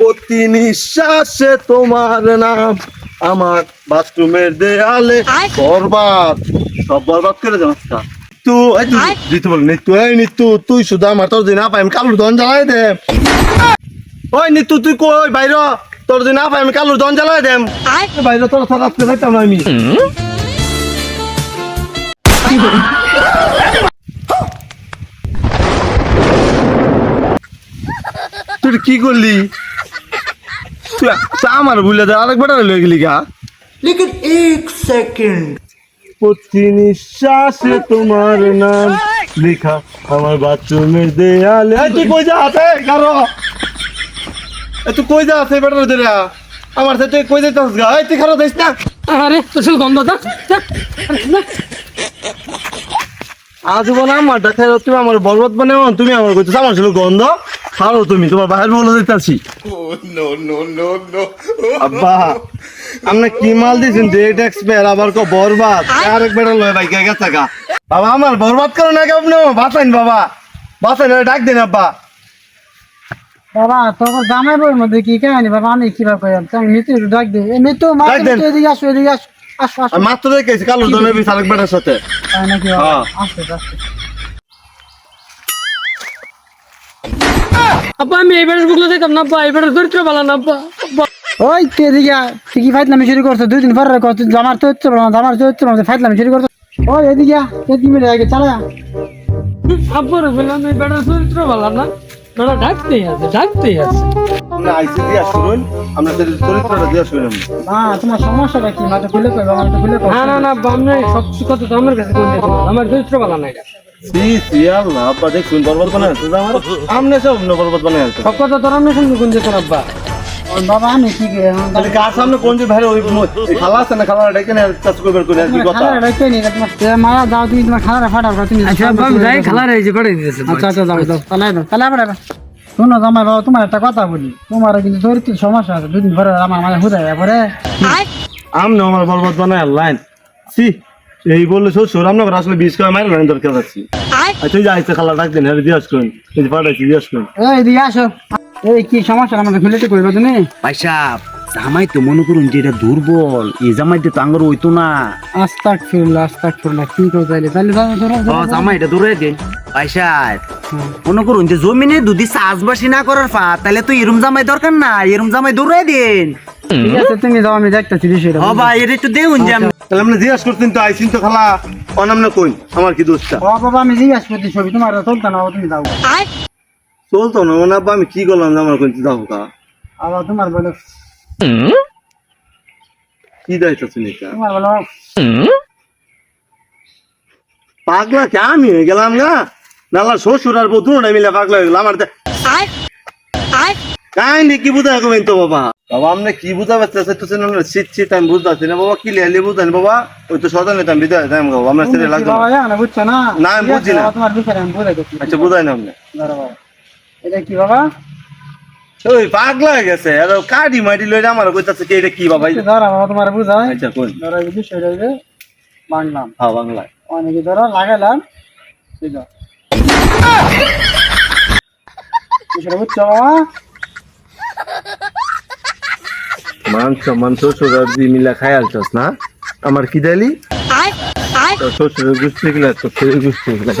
প্রতি নিঃশ্বাসে তোমার নাম। আমার বাথরুমের দেয়ালে বরবাদ। সব বরবাদ করে এই তুই বল নিতু এই নিতু তুই শুধু আমার তোর দিন না আমি কালুর দন জ্বালাই দেম। ওই নিতু তুই কই বাইর? তোর দিন না আমি কালুর দন জ্বালাই দেম। বাইরে তোর আসতে পারতাম না আমি। তুই কি করলি? আমার ভুলে দে আরেক বেটা গেলি গা। লেকিন এক সেকেন্ড। প্রতি নিঃশ্বাসে তোমার নাম লেখা আমার বাথরুমের দেয়ালে। তুই কই যা আছে কারও তুই কই যা আছে বেটার দেরা আমার সাথে কই যাইতাস গা? এই তুই খারাপ যাইস না? আরে তোর গন্ধ দা। আজীবন আমার দেখা তুমি আমার বরবাদ বানাও তুমি আমার কইতেছ আমার ছিল গন্ধ। খাও তুমি তোমার বাইরে বলে দিতেছি আব্বা আমরা কি মাল দিছেন ডেট এক্সপায়ার আবার কো বরবাদ। আরেক বেটা লয় ভাই কে গেছে গা। বাবা আমার বরবাদ করো না কেমন? বাঁচাইন বাবা। বাঁচাইন ডাক দিন আব্বা। বাবা তোর জামাই বইয়ের মধ্যে কি কাহিনী? বাবা আমি কীভাবে কই আমি মৃত্যু ডাক দে। এই মৃত্যু মা এদিকে আসো এদিকে আসো। মাত্র দেখেছি কালো দনের বিষ আরেক বেটার সাথে। নাকি? হ্যাঁ। আসো আসো। আব্বা আমি এই বেড়ে বুকলে দেখতাম না আব্বা এই বেড়ে চরিত্র ভালো না আব্বা ওই তুই এদিকে আয়। তুই কি ফাইতলামি শুরু করছ? দুই দিন পরে কত জামার চরিত্র ভালো না জামার চরিত্র ভালো না, ফাইতলামি শুরু করছ। ওই এদিকে আয়। তুই কি মিলে আগে চালা আব্বুর বললাম এই বেড়ে চরিত্র ভালো না। বেড়া ডাকতেই আছে ডাকতেই আছে। আমরা আইসি দিয়া শুনুন আমরা সেটা চরিত্রটা দিয়া শুনুন না তোমার সমস্যাটা কি? মাথা খুলে কই বাবা খুলে না না না বামনে সব কথা তো আমার কাছে কই আমার চরিত্র ভালো না এটা। সি সি আল্লাহ আব্বা দেখুন বরবাদ বানায় তো আমার আমনে সব ন বরবাদ বানায় তো সব কথা তোর আমি শুনব কোন যেত আব্বা? বাবা আমি কি তাহলে কার সামনে কোন যে ভাই ওই ম- ওই খালা আছে না খালা ডেকে না কাজ করবে করে আর কি কথা। খালা রাখতে নি তোমার মারা দাও তুমি তোমার খালা ফাটাও কথা তুমি আচ্ছা বাবা যাই খালা রে যে করে দিতেছে। আচ্ছা আচ্ছা যাও যাও তাহলে দাও তাহলে আবার শোনো জামাই বাবা তোমার একটা কথা বলি। তোমার কিন্তু চরিত্র সমস্যা আছে দুদিন পরে আমার মানে হুদায় পরে। আমনে আমার বরবাদ বানায় লাইন সি এই বললে শ্বশুর আমরা আসলে বিষ করে মাইরে লাইন দরকার আছে। আচ্ছা এই খালা ডাক দিন হ্যাঁ দিয়াস করুন। এই পাঠাইছি দিয়াস করুন। এই দিকে আসো এই কি সমস্যা? আমাদের খুলে ঠিক করবে তুমি। ভাই জামাই তো মনে করুন যে এটা দুর্বল। এই জামাই তো আঙ্গর হইতো না। আস্তাক ফিরলা আস্তাক ফিরলা কি করে তাইলে? তাহলে ধরো ধরো ও ধরো। জামাই এটা দূরে দিন ভাই মনে করুন যে জমিনে যদি চাষবাসি না করার ফা তাহলে তো এরম জামাই দরকার না এরম জামাই দূরে দিন। ঠিক আছে তুমি যাও আমি দেখতেছি বিষয়টা। ও ভাই এটা একটু দেখুন যে আমি- তাহলে আমরা জিজ্ঞাসা করতেন তো আইসিন তো খালা অনামনে কই আমার কি দোষটা? ও বাবা আমি জিজ্ঞাসা করছি ছবি তোমার চলতে না তুমি যাও। চলতো না মানে আমি কি করলাম আমার কোন কা আবার তোমার বলে কি তোমার বলো পাগলা কে? আমি হয়ে গেলাম গা। নালা শ্বশুর আর বউ দুটো মিলে পাগলা হয়ে গেলাম আমার কাহিনি কি বুঝা কবেন তো বাবা? বাবা আপনি কি না শীত শীত আমি বুঝতে না বাবা কি লেলি বাবা? ওই তো সদা নিতাম বিদায় বাবা আমরা বাবা না বুঝছ না? না, আমি ঠিক বুঝছি না। তোমার বিষয় আমি বুঝে গেছি আচ্ছা বুঝাই না এটা কি বাবা? ওই পাগলা হয়ে গেছে আর মাটি লইলে আমার কইতাছে কি এটা কি বাবা? ধরো বাবা তোমার বুঝাই। আচ্ছা কোন ধরো এই বিষয়টা হইবে বাংলাম। হ্যাঁ বাংলায়। অনেকে ধরো লাগাইলাম। ঠিক আছে বিষয়টা বুঝছ বাবা? মান সম্মান শ্বশুর আর দি মিলা খাই আলছস না? আমার কি দিলি? শ্বশুরের গুস্তি গেলে তো গুস্তি গেলে।